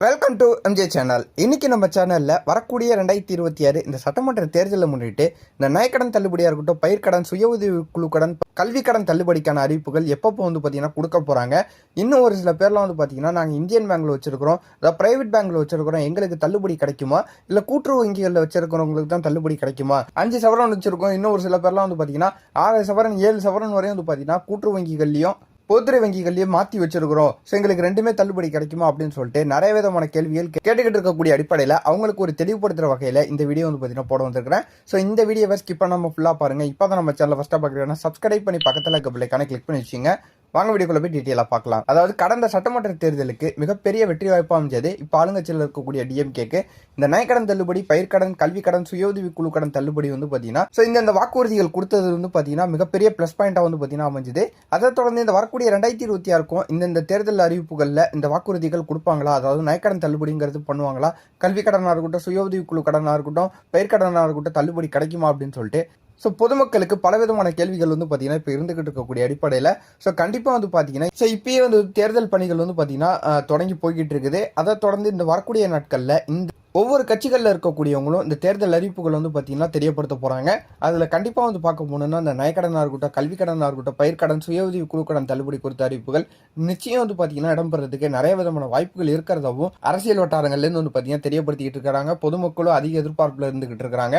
Welcome to MJ channel இன்றைக்கி நம்ம சேனலில் வரக்கூடிய ரெண்டாயிரத்தி இருபத்தி ஆறு இந்த சட்டமன்ற தேர்தலை முன்னிட்டு இந்த நயக்கடன் தள்ளுபடியாக இருக்கட்டும் பயிர்க்கடன் சுய உதவி குழு கடன் கல்வி கடன் தள்ளுபடிக்கான அறிவிப்புகள் எப்பப்போ வந்து பார்த்தீங்கன்னா கொடுக்க போகிறாங்க இன்னும் ஒரு சில பேர்லாம் வந்து பார்த்தீங்கன்னா நாங்கள் இந்தியன் பேங்கில் வச்சுருக்கிறோம். அதாவது ப்ரைவேட் பேங்கில் வச்சுருக்கிறோம். எங்களுக்கு தள்ளுபடி கிடைக்குமா? இல்லை கூட்டுறவு வங்கிகளில் வச்சுருக்கிறவங்களுக்கு தான் தள்ளுபடி கிடைக்குமா? அஞ்சு சவரன் வச்சுருக்கோம். இன்னும் ஒரு சில பேர்லாம் வந்து பார்த்தீங்கன்னா ஆறு சவரன் ஏழு சவரன் வரையும் வந்து பார்த்தீங்கன்னா கூட்டுறவு வங்கிகள்லையும் பொதுத்துறை வங்கிகள்லயும் மாத்தி வச்சிருக்கிறோம். ஸோ எங்களுக்கு ரெண்டுமே தள்ளுபடி கிடைக்குமா அப்படின்னு சொல்லிட்டு நிறைய விதமான கேள்விகள் கேட்டுக்கிட்டு இருக்கக்கூடிய அடிப்படையில் அவங்களுக்கு ஒரு தெளிவுபடுத்துற வகையில் இந்த வீடியோ வந்து பார்த்தீங்கன்னா போட வந்திருக்கிறேன். ஸோ இந்த வீடியோவை ஸ்கிப் பண்ணாம ஃபுல்லாக பாருங்க. இப்போ தான் நம்ம சேனல் ஃபஸ்ட்டாக பார்க்குறீங்கன்னா சப்ஸ்கிரைப் பண்ணி பக்கத்தில் இருக்க பிள்ளைக்கான கிளிக் பண்ணி வச்சுங்க வாங்க வீடியோக்குள்ள போய் டீட்டெயிலாக பார்க்கலாம். அதாவது கடந்த சட்டமன்ற தேர்தலுக்கு மிகப்பெரிய வெற்றி வாய்ப்பு அமைஞ்சது. இப்போ ஆளுங்கட்சியில் இருக்கக்கூடிய டிஎம்கேக்கு இந்த நயக்கடன் தள்ளுபடி பயிர்க்கடன் கல்வி கடன் சுய உதவி குழு கடன் தள்ளுபடி வந்து பார்த்தீங்கன்னா ஸோ இந்த இந்த வாக்குறுதிகள் கொடுத்தது வந்து பார்த்தீங்கன்னா மிகப்பெரிய ப்ளஸ் பாயிண்டாக வந்து பார்த்தீங்கன்னா அமைஞ்சது. அதை தொடர்ந்து இந்த வரக்கூடிய ரெண்டாயிரத்தி இருபத்தி ஆறுக்கும் இந்த தேர்தல் அறிவிப்புகளில் இந்த வாக்குறுதிகள் கொடுப்பாங்களா? அதாவது நயக்கடன் தள்ளுபடிங்கிறது பண்ணுவாங்களா? கல்வி கடனாக இருக்கட்டும் சுய உதவி குழு கடனாக இருக்கட்டும் பயிர்க்கடனாக இருக்கட்டும் தள்ளுபடி கிடைக்குமா அப்படின்னு சொல்லிட்டு ஸோ பொதுமக்களுக்கு பலவிதமான கேள்விகள் வந்து பார்த்தீங்கன்னா இப்போ இருந்துகிட்டு இருக்கக்கூடிய அடிப்படையில். ஸோ கண்டிப்பாக வந்து பார்த்தீங்கன்னா ஸோ இப்பயே வந்து தேர்தல் பணிகள் வந்து பார்த்தீங்கன்னா தொடங்கி போய்கிட்டு இருக்குது. அதை தொடர்ந்து இந்த வரக்கூடிய நாட்களில் இந்த ஒவ்வொரு கட்சிகளில் இருக்கக்கூடியவங்களும் இந்த தேர்தல் அறிவிப்புகள் வந்து பார்த்தீங்கன்னா தெரியப்படுத்த போகிறாங்க அதில் கண்டிப்பாக வந்து பார்க்க போனோம்னா இந்த நயக்கடனாக இருக்கட்டும் கல்வி கடனாக இருக்கட்டும் பயிர்க்கடன் சுய உதவி குழுக்கடன் தள்ளுபடி குறித்த அறிவிப்புகள் நிச்சயம் வந்து பார்த்தீங்கன்னா இடம்பெறதுக்கு நிறைய விதமான வாய்ப்புகள் இருக்கிறதாவும் அரசியல் வட்டாரங்கள்லேருந்து வந்து பார்த்தீங்கன்னா தெரியப்படுத்திக்கிட்டு இருக்கிறாங்க பொதுமக்களும் அதிக எதிர்பார்ப்பில் இருந்துகிட்டு இருக்கிறாங்க.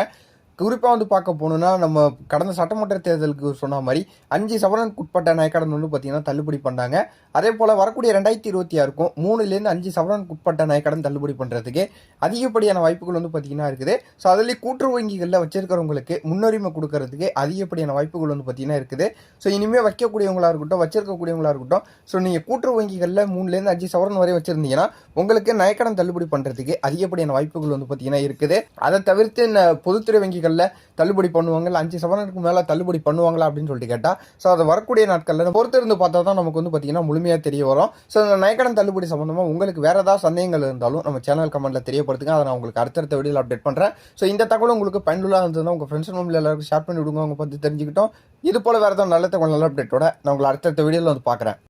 குறிப்பாக வந்து பார்க்க போனோம்னா நம்ம கடந்த சட்டமன்ற தேர்தலுக்கு சொன்ன மாதிரி அஞ்சு சவரனுக்கு உட்பட்ட நயக்கடன் வந்து பார்த்தீங்கன்னா தள்ளுபடி பண்ணாங்க அதே போல் வரக்கூடிய ரெண்டாயிரத்தி இருபத்தி ஆறுக்கும் மூணுலேருந்து அஞ்சு சவரனுக்கு உட்பட்ட நயக்கடன் தள்ளுபடி பண்ணுறதுக்கு அதிகப்படியான வாய்ப்புகள் வந்து பார்த்திங்கன்னா இருக்குது. ஸோ அதுலேயும் கூட்டுறவு வங்கிகளில் வச்சிருக்கிறவங்களுக்கு முன்னுரிமை கொடுக்கறதுக்கு அதிகப்படியான வாய்ப்புகள் வந்து பார்த்திங்கன்னா இருக்குது. ஸோ இனிமேல் வைக்கக்கூடியவங்களாக இருக்கட்டும் வச்சிருக்கக்கூடியவங்களாக இருக்கட்டும் ஸோ நீங்கள் கூட்டுறவு வங்கிகளில் மூணுலேருந்து அஞ்சு சவரன் வரை வச்சுருந்தீங்கன்னா உங்களுக்கு நயக்கடன் தள்ளுபடி பண்ணுறதுக்கு அதிகப்படியான வாய்ப்புகள் வந்து பார்த்தீங்கன்னா இருக்குது. அதை தவிர்த்து இந்த பொதுத்துறை நாட்களில் தள்ளுபடி பண்ணுவாங்க அஞ்சு சவரனுக்கு மேலே தள்ளுபடி பண்ணுவாங்களா அப்படின்னு சொல்லிட்டு கேட்டால் ஸோ அதை வரக்கூடிய நாட்களில் பொறுத்திருந்து பார்த்தா தான் நமக்கு வந்து பார்த்திங்கன்னா முழுமையாக தெரிய வரும். ஸோ இந்த நயக்கடன் தள்ளுபடி சம்மந்தமாக உங்களுக்கு வேறு ஏதாவது சந்தேகங்கள் இருந்தாலும் நம்ம சேனல் கமெண்ட்டில் தெரியப்படுத்துங்க. அதை நான் உங்களுக்கு அடுத்தடுத்த வீடியோவில் அப்டேட் பண்ணுறேன் ஸோ இந்த தகவல் உங்களுக்கு பயனுள்ளாக இருந்ததுன்னா உங்கள் ஃப்ரெண்ட்ஸ் ஃபேமிலி எல்லாருக்கும் ஷேர் பண்ணி விடுங்க அவங்க பற்றி தெரிஞ்சுக்கிட்டோம். இது போல் வேறு ஏதாவது நல்ல தகவல் நல்ல அப்டேட்டோட நான் உங்களை அடுத்தடுத்த வீடியோவில் வந்து பார்க்குறேன்.